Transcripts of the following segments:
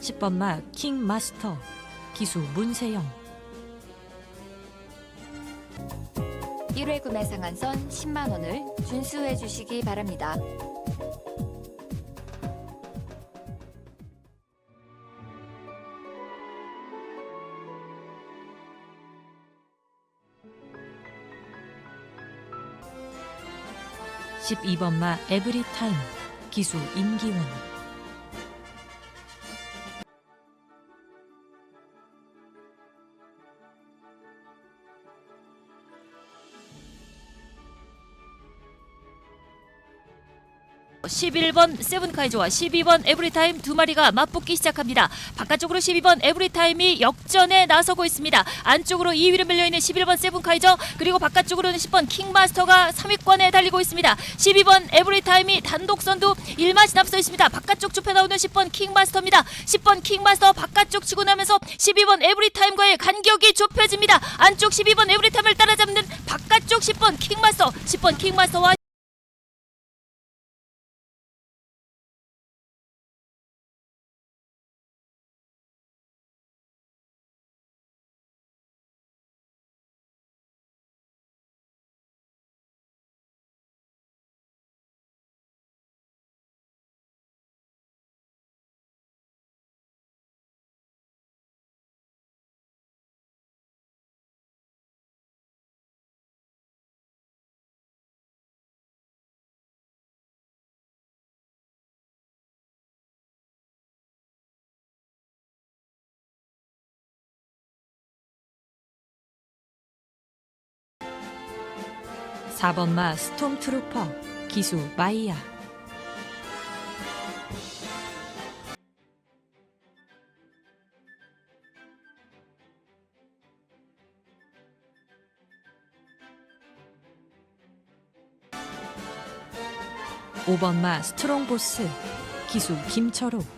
10번 마 킹 마스터 기수 문세영 1회 구매 상한선 10만 원을 준수해 주시기 바랍니다. 십이 번마 에브리타임 기수 임기원 십일 번 세븐카이저와 12번 에브리타임 두 마리가 맞붙기 시작합니다. 바깥쪽으로 12번 에브리타임이 역전에 나서고 있습니다. 안쪽으로 2위를 밀려있는 11번 세븐카이저 그리고 바깥쪽으로는 10번 킹마스터가 3위권에 달리고 있습니다. 12번 에브리타임이 단독 선두 1마시 앞서 있습니다. 바깥쪽 좁혀 나오는 10번 킹마스터입니다. 10번 킹마스터 바깥쪽 치고 나면서 12번 에브리타임과의 간격이 좁혀집니다. 안쪽 12번 에브리타임을 따라잡는 바깥쪽 10번 킹마스터 10번 킹마스터와 사번마 스톰트루퍼 기수 마이야. 오번마 스트롱보스 기수 김철호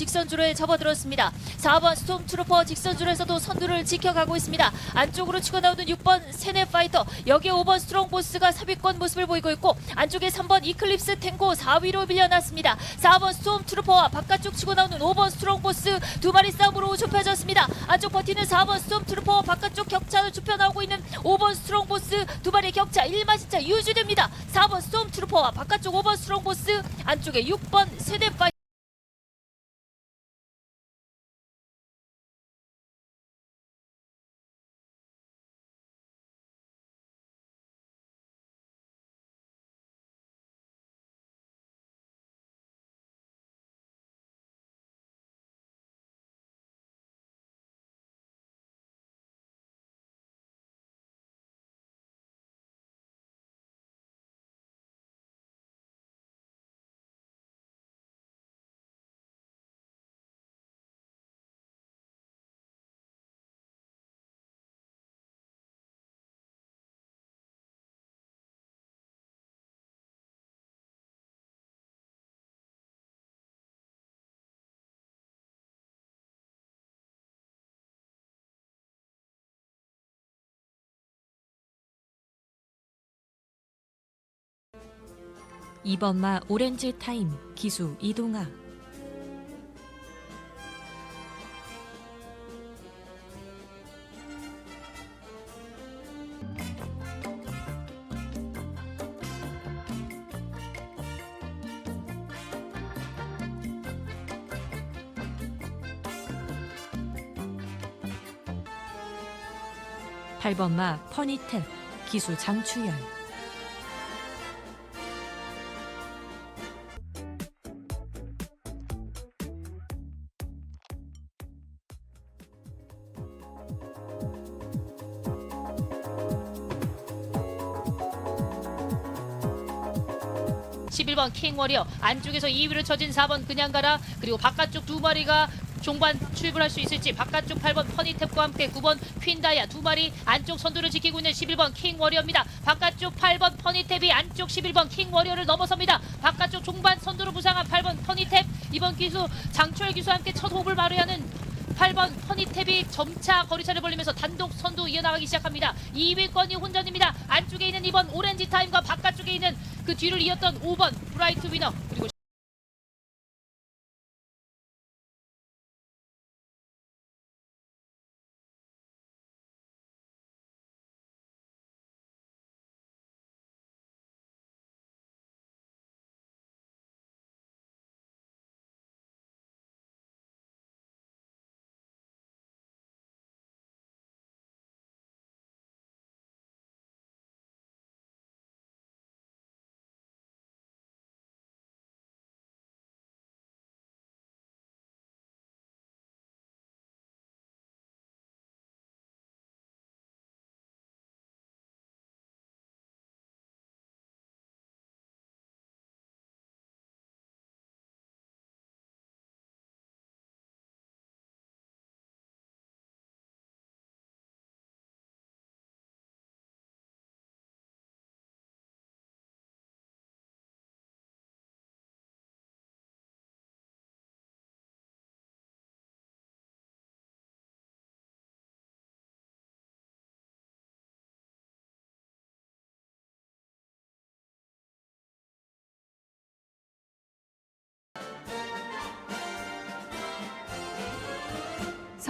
직선줄에 접어들었습니다. 4번 스톰트루퍼 직선줄에서도 선두를 지켜가고 있습니다. 안쪽으로 치고 나오는 6번 세네 파이터 여기에 5번 스트롱보스가 3위권 모습을 보이고 있고 안쪽에 3번 이클립스 탱고 4위로 밀려났습니다. 4번 스톰트루퍼와 바깥쪽 치고 나오는 5번 스트롱보스 두 마리 싸움으로 좁혀졌습니다. 안쪽 버티는 4번 스톰트루퍼와 바깥쪽 격차를 좁혀 나오고 있는 5번 스트롱보스 두 마리 격차 1마시차 유지됩니다. 4번 스톰트루퍼와 바깥쪽 5번 스트롱보스 안쪽에 6번 세네 파이터 이번마 오렌지 타임 기수 이동아. 팔번마 퍼니탭 기수 장추열 킹워리어 안쪽에서 2위를 쳐진 4번 그냥 가라 그리고 바깥쪽 두 마리가 종반 출발할 수 있을지 바깥쪽 8번 퍼니탭과 함께 9번 퀸다이아 두 마리 안쪽 선두를 지키고 있는 11번 킹워리어입니다. 바깥쪽 8번 퍼니탭이 안쪽 11번 킹워리어를 넘어섭니다. 바깥쪽 종반 선두로 부상한 8번 퍼니탭 이번 기수 장철 기수와 함께 첫 호흡을 마련하는 8번 퍼니탭이 점차 거리차를 벌리면서 단독 선두 이어나가기 시작합니다. 2위권이 혼전입니다. 안쪽에 있는 2번 오렌지 타임과 바깥쪽에 있는 그 뒤를 이었던 5번 브라이트 위너 그리고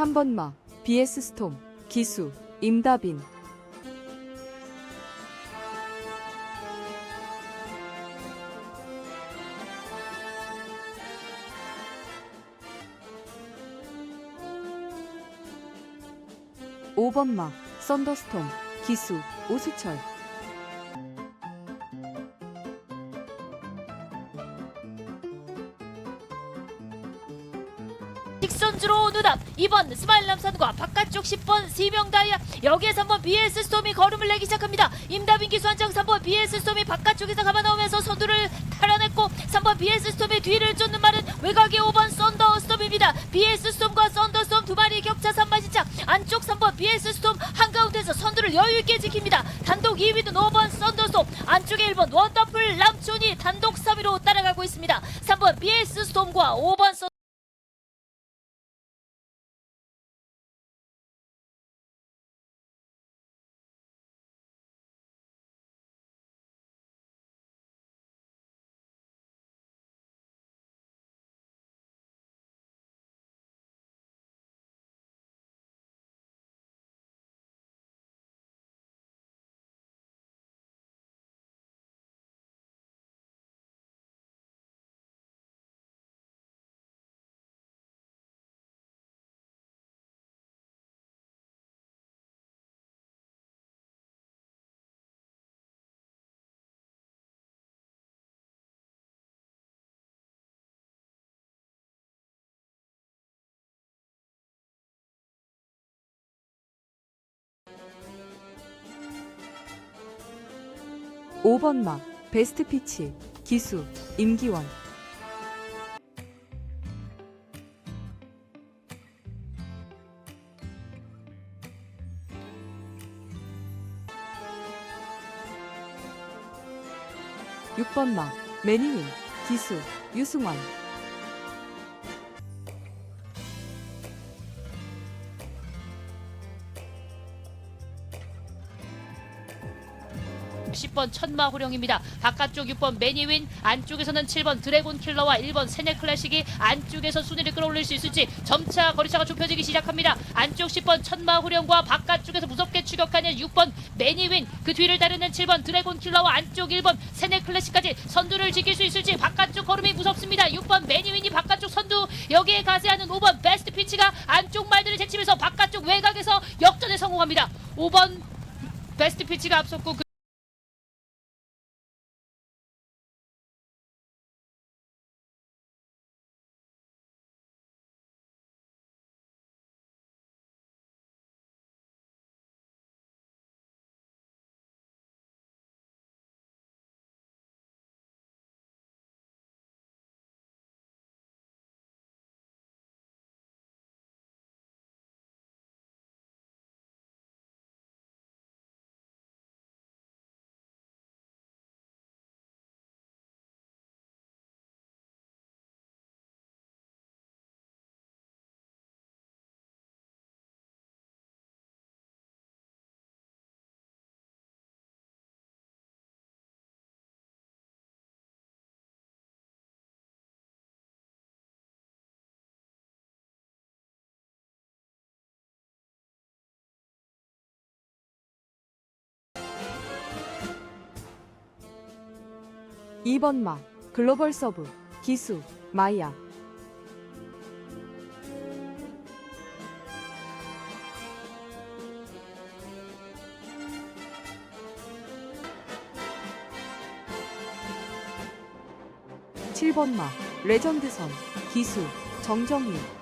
3번 마 BS 스톰 기수 임다빈. 5번 마 썬더스톰 기수 오수철 눈앞 2번 스마일 남산과 바깥쪽 10번 세명다이아 여기에서 한번 BS 스톰이 걸음을 내기 시작합니다. 임다빈 기수 한장 3번 BS 스톰이 바깥쪽에서 감아 나오면서 선두를 탈환했고 3번 BS 스톰의 뒤를 쫓는 말은 외곽의 5번 썬더 스톰입니다. BS 스톰과 썬더 스톰 두 마리 격차 3마 시차 안쪽 3번 BS 스톰 한가운데서 선두를 여유 있게 지킵니다. 단독 2위는 5번 썬더 스톰 안쪽에 1번 원더풀 람촌이 단독 3위로 따라가고 있습니다. 3번 BS 스톰과 5번 썬 오번마 베스트 피치 기수 임기원. 6번 마 매니윈 기수 유승환 10번 천마 호령입니다. 바깥쪽 6번 매니윈, 안쪽에서는 7번 드래곤 킬러와 1번 세네 클래식이 안쪽에서 순위를 끌어올릴 수 있을지 점차 거리차가 좁혀지기 시작합니다. 안쪽 10번 천마 호령과 바깥쪽에서 무섭게 추격하는 6번 매니윈, 그 뒤를 따르는 7번 드래곤 킬러와 안쪽 1번 세네 클래식까지 선두를 지킬 수 있을지 바깥쪽 걸음이 무섭습니다. 6번 매니윈이 바깥쪽 선두, 여기에 가세하는 5번 베스트 피치가 안쪽 말들을 제치면서 바깥쪽 외곽에서 역전에 성공합니다. 5번 베스트 피치가 앞섰고 그 2번 마 글로벌 서브 기수 마이야 칠번마 레전드선 기수 정정희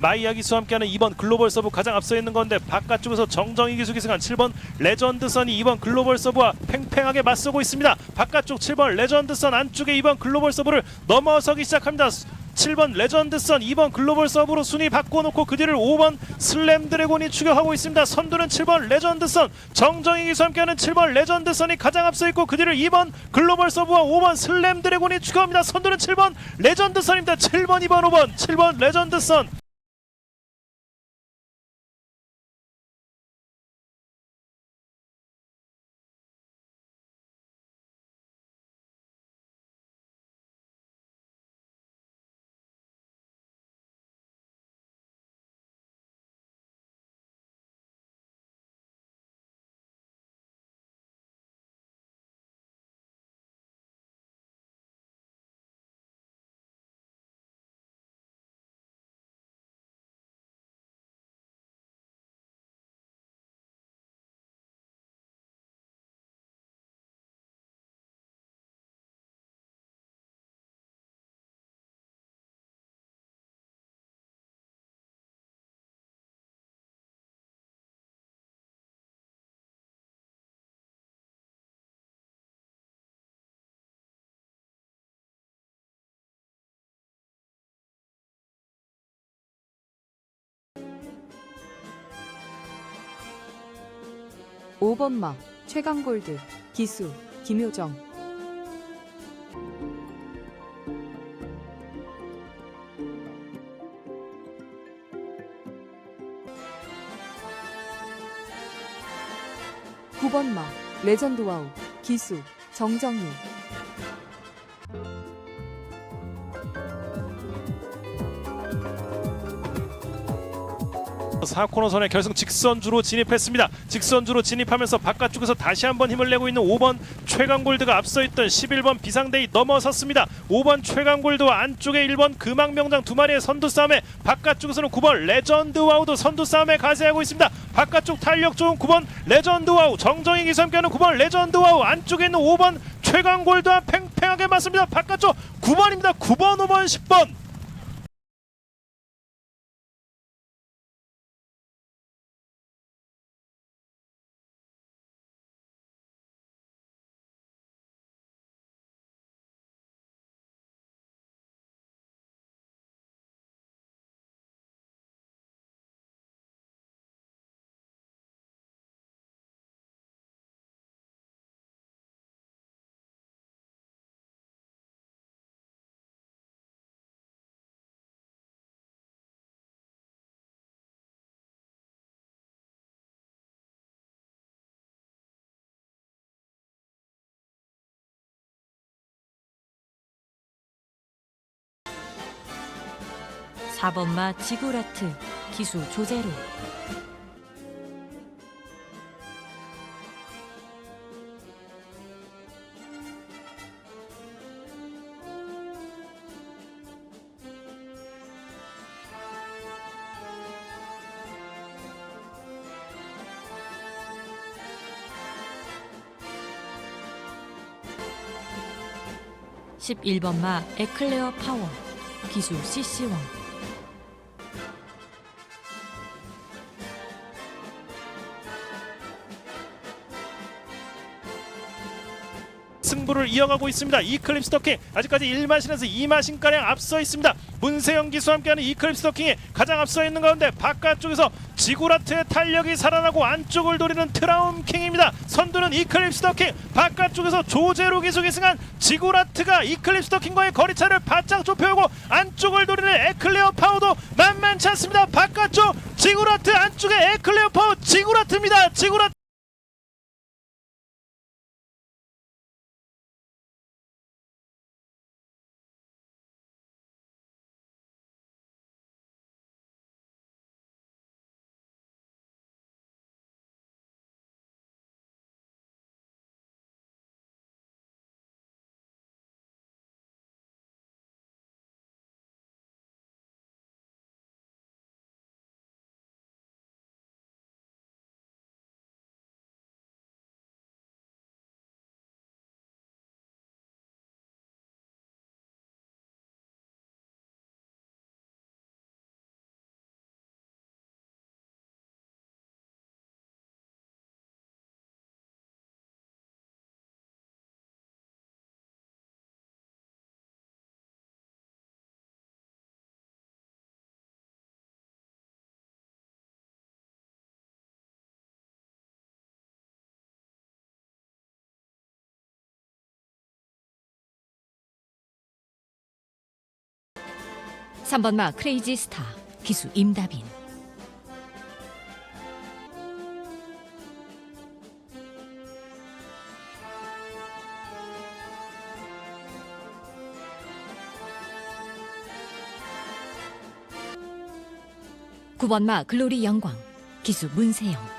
마이야 기수와 함께하는 2번 글로벌 서브 가장 앞서 있는 건데 바깥쪽에서 정정희 기수 기승한 7번 레전드선이 2번 글로벌 서브와 팽팽하게 맞서고 있습니다. 바깥쪽 7번 레전드선 안쪽에 2번 글로벌 서브를 넘어서기 시작합니다. 7번 레전드선 2번 글로벌 서브로 순위 바꿔놓고 그 뒤를 5번 슬램 드래곤이 추격하고 있습니다. 선두는 7번 레전드선 정정희 기수와 함께하는 7번 레전드선이 가장 앞서 있고 그 뒤를 2번 글로벌 서브와 5번 슬램 드래곤이 추격합니다. 선두는 7번 레전드선입니다. 7번 2번 5번 7번 레전드선 오번마 최강골드 기수 김효정. 9번마 레전드 와우 기수 정정희 4코너 선의 결승 직선주로 진입했습니다. 직선주로 진입하면서 바깥쪽에서 다시 한번 힘을 내고 있는 5번 최강골드가 앞서 있던 11번 비상대이 넘어섰습니다. 5번 최강골드와 안쪽에 1번 금왕명장 두 마리의 선두 싸움에 바깥쪽에서는 9번 레전드 와우도 선두 싸움에 가세하고 있습니다. 바깥쪽 탄력 좋은 9번 레전드 와우 정정희 기사 함께하는 9번 레전드 와우 안쪽에 있는 5번 최강골드와 팽팽하게 맞습니다. 바깥쪽 9번입니다. 9번, 5번, 10번 사번마 지구라트 기수 조제로. 십일 번마 에클레어 파워 기수 CC1 승 이어가고 있습니다. 이클립스 더킹 아직까지 1마신에서 2마신 가량 앞서 있습니다. 문세영 기수와 함께하는 이클립스 더킹이 가장 앞서 있는 가운데 바깥쪽에서 지구라트의 탄력이 살아나고 안쪽을 노리는 트라움 킹입니다. 선두는 이클립스 더킹 바깥쪽에서 조제로 기수 기승한 지구라트가 이클립스 더킹과의 거리차를 바짝 좁혀오고 안쪽을 노리는 에클레어 파워도 만만치 않습니다. 바깥쪽 지구라트 안쪽에 에클레어 파워 지구라트입니다. 지구라트 3번마 크레이지 스타 기수 임다빈. 9번마 글로리 영광 기수 문세영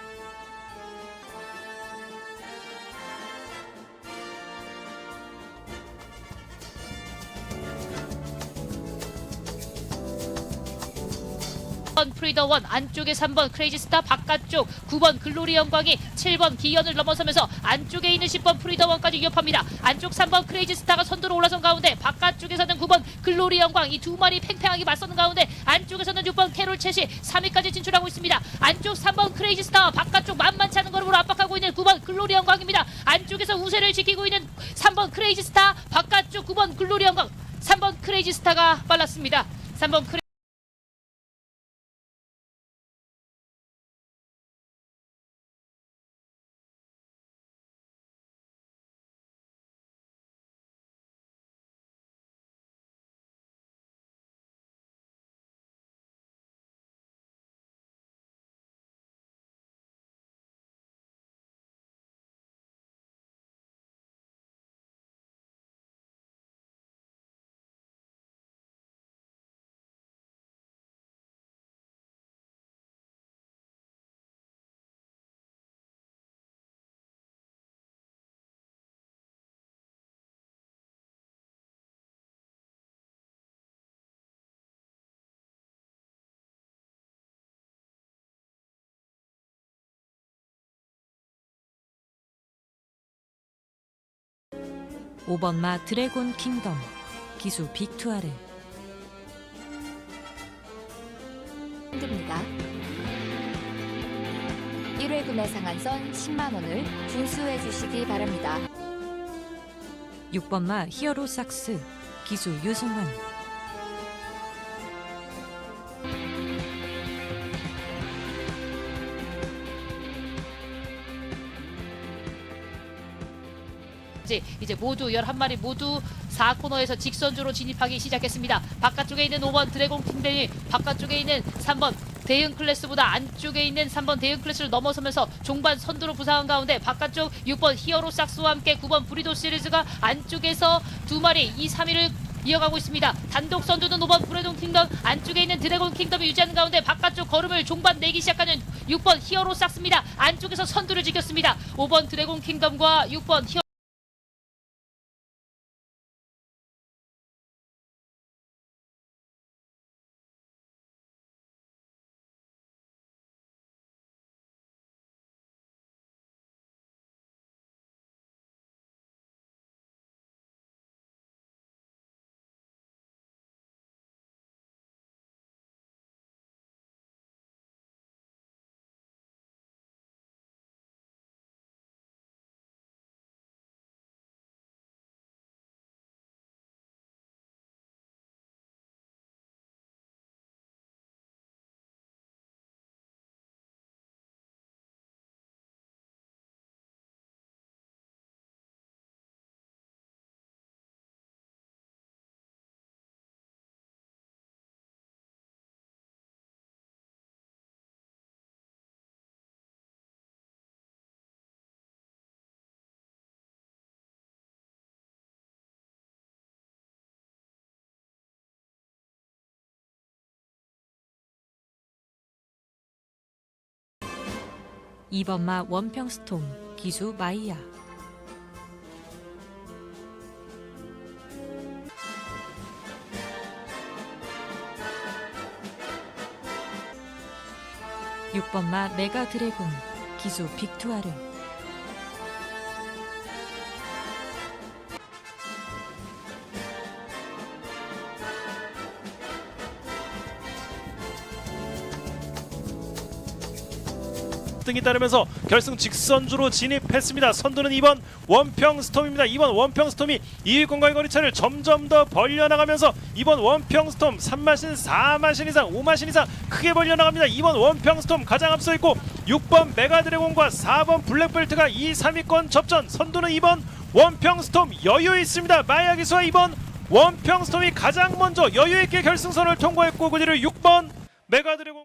프리더 원 안쪽에 3번 크레이지 스타 바깥쪽 9번 글로리 영광이 7번 기현을 넘어서면서 안쪽에 있는 10번 프리더 원까지 위협합니다. 안쪽 3번 크레이지 스타가 선두로 올라선 가운데 바깥쪽에서는 9번 글로리 영광 이 두 마리 팽팽하게 맞서는 가운데 안쪽에서는 6번 캐롤 챗이 3위까지 진출하고 있습니다. 안쪽 3번 크레이지 스타 바깥쪽 만만치 않은 걸음으로 압박하고 있는 9번 글로리 영광입니다. 안쪽에서 우세를 지키고 있는 3번 크레이지 스타 바깥쪽 9번 글로리 영광 3번 크레이지 스타가 빨랐습니다. 3번 크레 오번마 드래곤 킹덤 기수 빅투아르 힘듭니다. 1회 구매 상한선 10만 원을 준수해 주시기 바랍니다. 6번마 히어로 삭스 기수 유승환 이제 이제 모두 11마리 모두 4코너에서 직선주로 진입하기 시작했습니다. 바깥쪽에 있는 5번 드래곤 킹덤이 바깥쪽에 있는 3번 대응 클래스보다 안쪽에 있는 3번 대응 클래스를 넘어서면서 종반 선두로 부상한 가운데 바깥쪽 6번 히어로 삭스와 함께 9번 브리도 시리즈가 안쪽에서 두 마리 이 3위를 이어가고 있습니다. 단독 선두는 5번 브레동 킹덤 안쪽에 있는 드래곤 킹덤이 유지하는 가운데 바깥쪽 걸음을 종반 내기 시작하는 6번 히어로 삭스입니다. 안쪽에서 선두를 지켰습니다. 5번 드래곤 킹덤과 6번 히어 이번마 원평스톰 기수 마이야. 육번마 메가 드래곤 기수 빅투아르 등이 따르면서 결승 직선주로 진입했습니다. 선두는 2번 원평스톰입니다. 2번 원평스톰이 2위권과의 거리차를 점점 더 벌려나가면서 2번 원평스톰 3마신 4마신 이상 5마신 이상 크게 벌려나갑니다. 2번 원평스톰 가장 앞서 있고 6번 메가드래곤과 4번 블랙벨트가 2, 3위권 접전 선두는 2번 원평스톰 여유 있습니다. 마야기수와 2번 원평스톰이 가장 먼저 여유 있게 결승선을 통과했고 그리를 6번 메가드래곤